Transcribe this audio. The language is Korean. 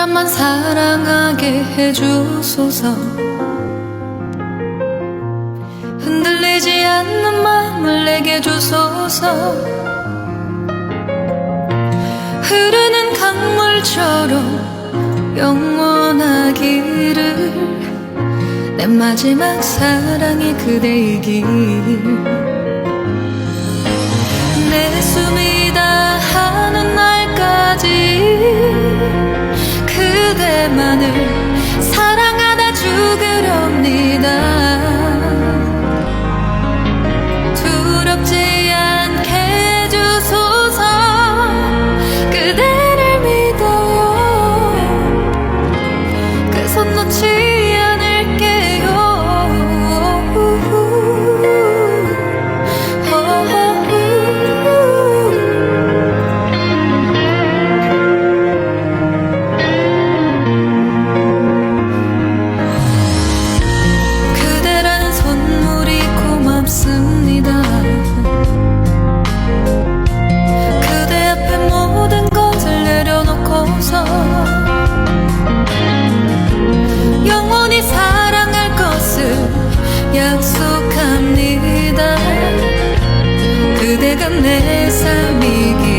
번만 사랑하게 해주소서. 흔들리지 않는 마음을 내게 주소서. 흐르는 강물처럼 영원하기를 내 마지막 사랑이 그대이길 그대만을 그대가 내 삶이기